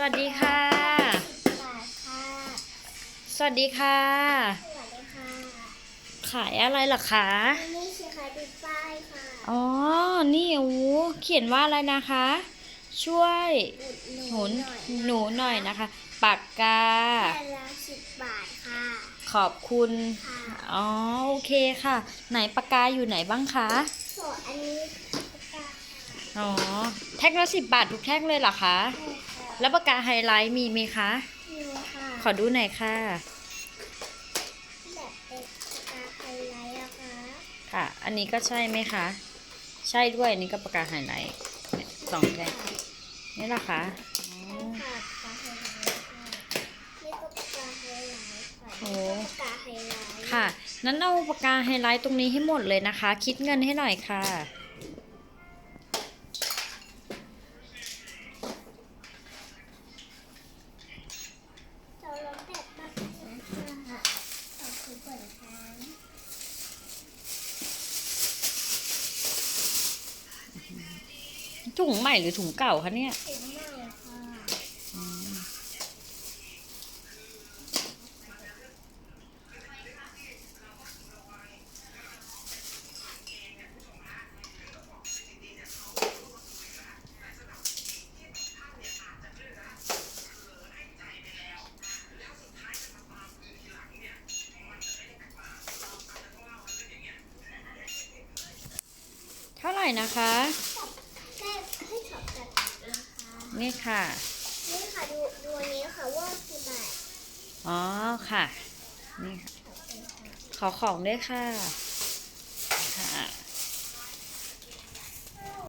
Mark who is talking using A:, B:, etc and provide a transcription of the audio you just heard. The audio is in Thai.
A: สวัสดีค่ะ
B: บาทค่ะ
A: สวัสดีค่ะ
B: สวัสดีค่ะ
A: ขายอะไรล่ะคะ
B: อันนี้คือขายเป็นป้ายค่ะ
A: อ๋อ นี่โอ้โหเขียนว่าอะไรนะคะ ช่วย
B: หนุน
A: หนุน
B: หน่อย
A: หนูหน่อยนะคะ ปากกา
B: แค่ละสิบบาทค่ะ
A: ขอบคุณ
B: ค่ะ
A: อ๋อ โอเคค่ะ ไหนปากกาอยู่ไหนบ้างคะ
B: ส่วนอันนี้ปากกา
A: อ๋อ แท่งละสิบบาททุกแท่งเลยเหรอคะ
B: ค่ะ
A: แล้วปากกาไฮไลท์มีไหมคะ
B: นี่ค่ะ
A: ขอดูหน่อยค่ะ
B: แบบเป็นปากกาไฮไลท์อะค่ะ
A: ค่ะ อันนี้ก็ใช่ไหมคะ ใช่ด้วย อันนี้ก็ปากกาไฮไลท์เนี่ยสองแท่งนี่เหรอคะอ๋อ
B: ค่ะปากกาไฮไลท์ค่ะนี่ก็ปากกาไฮไลท์ค่ะ
A: โอ้
B: นี่ก็ปากกาไฮไลท์
A: ค่ะ นั้นเอาปากกาไฮไลท์ตรงนี้ให้หมดเลยนะคะ คิดเงินให้หน่อยค่ะ ถุงใหม่หรือถุงเก่าคะเนี่ย
B: ถึงมากเลยค่ะ
A: เท่าไหร่นะคะ
B: แม่ให้ขอบกัน นะคะ
A: นี่ค่ะ
B: นี่ค่ะดูดูอันนี้ค่ะว่ากี่บาท
A: อ๋อค่ะ นี่ค่ะ
B: ขอบคุณค่ะ
A: ขอของด้วยค่ะ